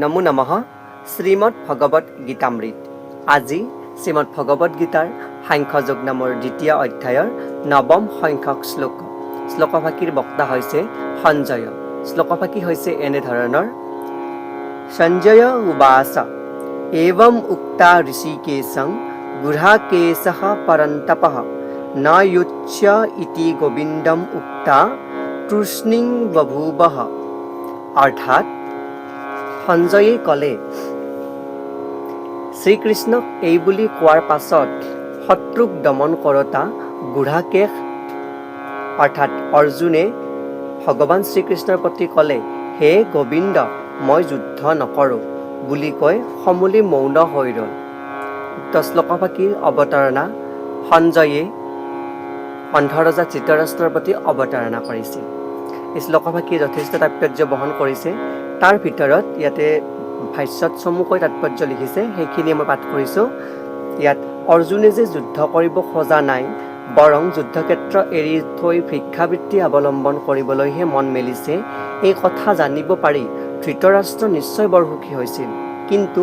নমো নমঃ। শ্ৰীমদ ভগৱত গীতামৃত। আজি শ্ৰীমদ ভগৱত গীতাৰ সাংখ্যযোগ নামৰ দ্বিতীয় অধ্যায়ৰ নৱম সংখ্যক শ্লোক। শ্লোকভাষীৰ বক্তা হৈছে সঞ্জয়। শ্লোকভাষী হৈছে এনেধৰণৰ সঞ্জয় উবাচ এৱম উক্তা ঋষিকেশং গুঢ়াকেশः পৰন্তপः। ন ইতি গোবিন্দম উক্তা তৃষ্ণিং বভূবঃ। অৰ্থাৎ সঞ্জয়ে ক'লে শ্ৰীকৃষ্ণক এই বুলি কোৱাৰ পাছত শত্ৰুক দমন কৰোতা গুঢ়াকেশ অৰ্থাৎ অৰ্জুনে ভগৱান শ্ৰীকৃষ্ণৰ প্ৰতি ক'লে হে গোবিন্দ মই যুদ্ধ নকৰোঁ বুলি কৈ সমূলি মৌন হৈ ৰ'ল। শ্লোকভাষীৰ অৱতাৰণা সঞ্জয়ে অন্ধৰজা ধৃতৰাষ্ট্ৰৰ প্ৰতি অৱতাৰণা কৰিছিল। শ্লোকভাষীয়ে যথেষ্ট তাৎপৰ্য বহন কৰিছে। তাৰ ভিতৰত ইয়াতে ভাষ্যত চমুকৈ তাৎপৰ্য লিখিছে সেইখিনি মই পাঠ কৰিছোঁ। ইয়াত অৰ্জুনে যে যুদ্ধ কৰিব খোজা নাই বৰং যুদ্ধক্ষেত্ৰ এৰি থৈ ভিক্ষাবৃত্তি অৱলম্বন কৰিবলৈহে মন মেলিছে এই কথা জানিব পাৰি ধৃতৰাষ্ট্ৰ নিশ্চয় বৰ সুখী হৈছিল। কিন্তু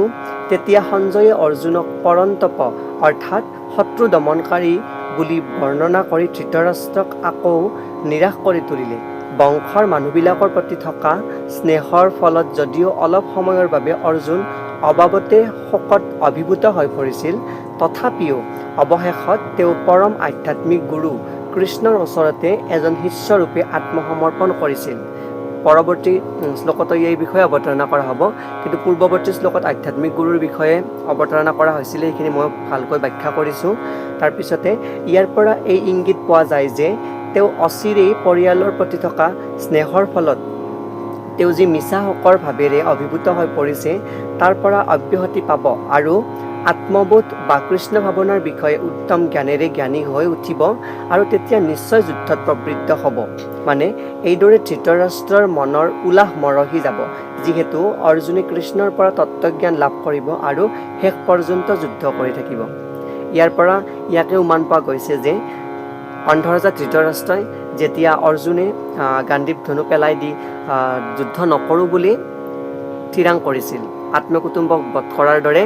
তেতিয়া সঞ্জয়ে অৰ্জুনক পৰন্তপ অৰ্থাৎ শত্ৰু দমনকাৰী বুলি বৰ্ণনা কৰি ধৃতৰাষ্ট্ৰক আকৌ নিৰাশ কৰি তুলিলে। বংশৰ মানুহবিলাকৰ প্ৰতি থকা স্নেহৰ ফলত যদিও অলপ সময়ৰ বাবে অৰ্জুন অবাবতে শোকত অভিভূত হৈ পৰিছিল তথাপিও অৱশেষত তেওঁ পৰম আধ্যাত্মিক গুৰু কৃষ্ণৰ ওচৰতে এজন শিষ্যৰূপে আত্মসমৰ্পণ কৰিছিল। পৰৱৰ্তী শ্লোকতো এই বিষয়ে অৱতাৰণা কৰা হ'ব কিন্তু পূৰ্বৱৰ্তী শ্লোকত আধ্যাত্মিক গুৰুৰ বিষয়ে অৱতাৰণা কৰা হৈছিলে সেইখিনি মই ভালকৈ ব্যাখ্যা কৰিছোঁ। তাৰপিছতে ইয়াৰ পৰা এই ইংগিত পোৱা যায় যে তেওঁ অচিৰেই পৰিয়ালৰ প্ৰতি থকা স্নেহৰ ফলত তেওঁ যি মিছা শকৰ ভাৱেৰে অভিভূত হৈ পৰিছে তাৰ পৰা অব্যাহতি পাব আৰু আত্মবোধ বা কৃষ্ণ ভাৱনাৰ বিষয়ে উত্তম জ্ঞানেৰে জ্ঞানী হৈ উঠিব আৰু তেতিয়া নিশ্চয় যুদ্ধত প্ৰবৃত্ত হ'ব। মানে এইদৰে ধৃতৰাষ্ট্ৰৰ মনৰ উলাহ মৰহি যাব যিহেতু অৰ্জুনে কৃষ্ণৰ পৰা তত্ত্বজ্ঞান লাভ কৰিব আৰু শেষ পৰ্যন্ত যুদ্ধ কৰি থাকিব। ইয়াৰ পৰা ইয়াকে উমান পোৱা গৈছে যে অন্ধৰজা ধৃতৰাষ্ট্ৰই যেতিয়া অৰ্জুনে গাণ্ডীৱ ধনু পেলাই দি যুদ্ধ নকৰোঁ বুলি থিৰাং কৰিছিল আত্মকুটুম্বক বধ কৰাৰ দৰে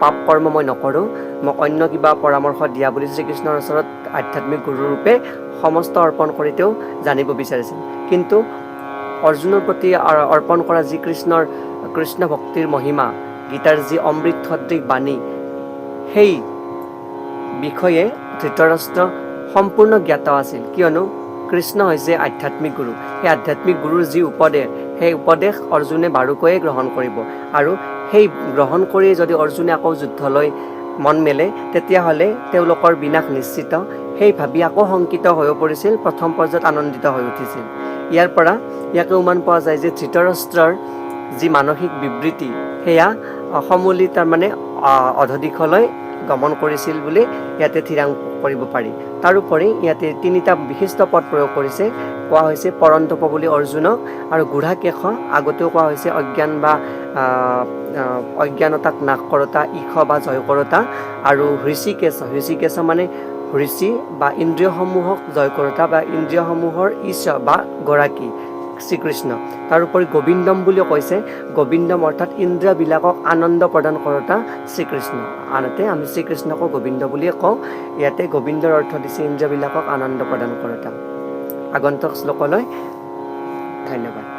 পাপ কৰ্ম মই নকৰোঁ মোক অন্য কিবা পৰামৰ্শ দিয়া বুলি শ্ৰীকৃষ্ণৰ ওচৰত আধ্যাত্মিক গুৰুৰূপে সমস্ত অৰ্পণ কৰি তেওঁ জানিব বিচাৰিছিল। কিন্তু অৰ্জুনৰ প্ৰতি অৰ- অৰ্পণ কৰা যি কৃষ্ণৰ কৃষ্ণ ভক্তিৰ মহিমা গীতাৰ যি অমৃত সদৃশ বাণী সেই বিষয়ে ধৃতৰাষ্ট্ৰ সম্পূৰ্ণ জ্ঞাত আছিল। কিয়নো কৃষ্ণ হৈছে আধ্যাত্মিক গুৰু। সেই আধ্যাত্মিক গুৰুৰ যি উপদেশ সেই উপদেশ অৰ্জুনে বাৰুকৈয়ে গ্ৰহণ কৰিব। আৰু সেই গ্ৰহণ কৰি যদি অৰ্জুনে আকৌ যুদ্ধলৈ মন মেলে তেতিয়াহ'লে তেওঁলোকৰ বিনাশ নিশ্চিত। সেই ভাবি আকৌ শংকিত হৈ পৰিছিল প্ৰথম পৰ্যায়ত আনন্দিত হৈ উঠিছিল। ইয়াৰ পৰা ইয়াকে উমান পোৱা যায় যে ধৃতৰাষ্ট্ৰৰ যি মানসিক বিবৃতি সেয়া সমূলি তাৰমানে অধদিশলৈ গমন কৰিছিল বুলি ইয়াতে থিৰাং কৰিব পাৰি। তাৰোপৰি ইয়াতে তিনিটা বিশিষ্ট পদ প্ৰয়োগ কৰিছে। কোৱা হৈছে পৰন্তপ বুলি অৰ্জুনক আৰু গুঢ়াকেশ আগতেও কোৱা হৈছে অজ্ঞান বা অজ্ঞানতাক নাশ কৰোতা ঈশ বা জয় কৰোতা আৰু হৃষিকেশ। হৃষিকেশ মানে ঋষি বা ইন্দ্ৰিয়সমূহক জয় কৰোতা বা ইন্দ্ৰিয়সমূহৰ ঈশ বা গৰাকী। শ্ৰীকৃষ্ণ। তাৰোপৰি গোবিন্দম বুলিও কৈছে। গোবিন্দম অৰ্থাৎ ইন্দ্ৰিয়বিলাকক আনন্দ প্ৰদান কৰোতা শ্ৰীকৃষ্ণ। আনহাতে আমি শ্ৰীকৃষ্ণকো গোবিন্দ বুলিয়ে কওঁ। ইয়াতে গোবিন্দৰ অৰ্থ দিছে ইন্দ্ৰিয়বিলাকক আনন্দ প্ৰদান কৰোতা। আগন্তুক শ্লোকলৈ ধন্যবাদ।